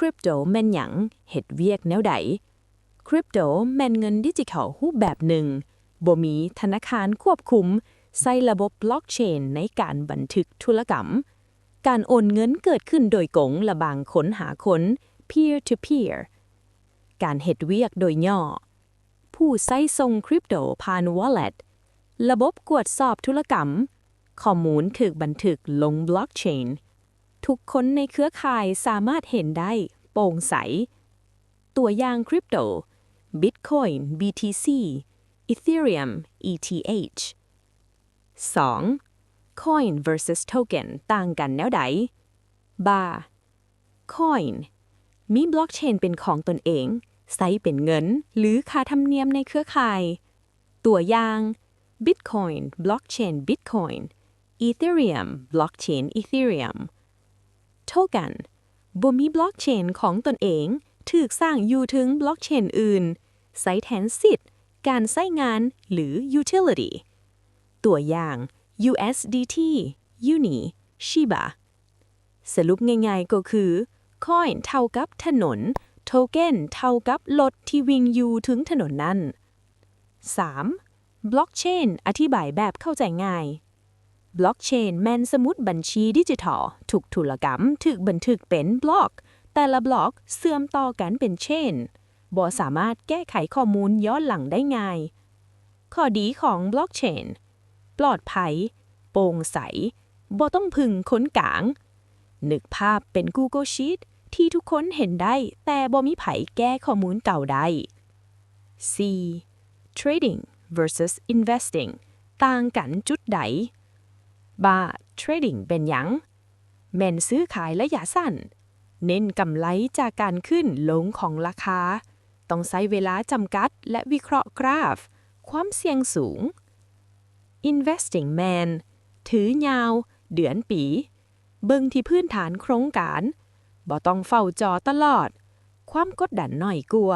คริปโตแม่นหยังเฮ็ดเวียกแนวใดคริปโตแม่นเงินดิจิทัลรูปแบบหนึ่งบ่มีธนาคารควบคุม ใส่ระบบบล็อกเชนในการบันทึกธุรกรรม การโอนเงินเกิดขึ้นโดยกงและบางคนหาคน peer to peer การเฮ็ดเวียกโดยย่อ ผู้ใช้ส่งคริปโตผ่าน wallet ระบบกวดสอบธุรกรรม ข้อมูลถูกบันทึกลงบล็อกเชน ทุกคนในเครือข่ายสามารถเห็นได้ โปร่งใส ตัวอย่างคริปโต Bitcoin BTC Ethereum ETH 2. Coin versus token ต่างกันแนวใดบา Coin มีบล็อกเชนเป็นของตนเอง ใช้เป็นเงิน หรือค่าธรรมเนียมในเครือข่าย ตัวอย่าง Bitcoin Blockchain Bitcoin Ethereum Blockchain Ethereum Token บ่มีบล็อกเชนของตนเองถูกสร้างอยู่ถึงบล็อกเชนอื่นใช้แทนสิทธิ์ การใช้งานหรือ utility ตัวอย่าง USDT Uni Shiba สรุปง่ายๆก็คือ coin เท่ากับถนน token เท่ากับรถที่วิ่งอยู่ถึงถนนนั้น 3. blockchain อธิบายแบบเข้าใจง่าย บล็อกเชนแมนสมุดบัญชีดิจิทัลทุกธุรกรรมถูกบันทึกเป็นบล็อก แต่ละบล็อกเสื่อมต่อกันเป็นเชนบ่สามารถแก้ไขข้อมูลย้อนหลังได้ง่าย ข้อดีของบล็อกเชนปลอดภัย โปร่งใสบ่ต้องพึ่งค้นกลาง นึกภาพเป็น Google Sheet ที่ทุกคนเห็นได้ แต่บ่มีไผแก้ข้อมูลเก่าได้ C trading versus investing ต่างกันจุดใด บา trading เป็นหยังแม่นซื้อขายระยะสั้น เน้นกำไรจากการขึ้นลงของราคา ต้องใช้เวลาจำกัดและวิเคราะห์กราฟ ความเสี่ยงสูง investing man ถือยาว เดือนปี เบิ่งที่พื้นฐานโครงการบ่ต้องเฝ้าจอตลอด ความกดดันหน่อยกลัว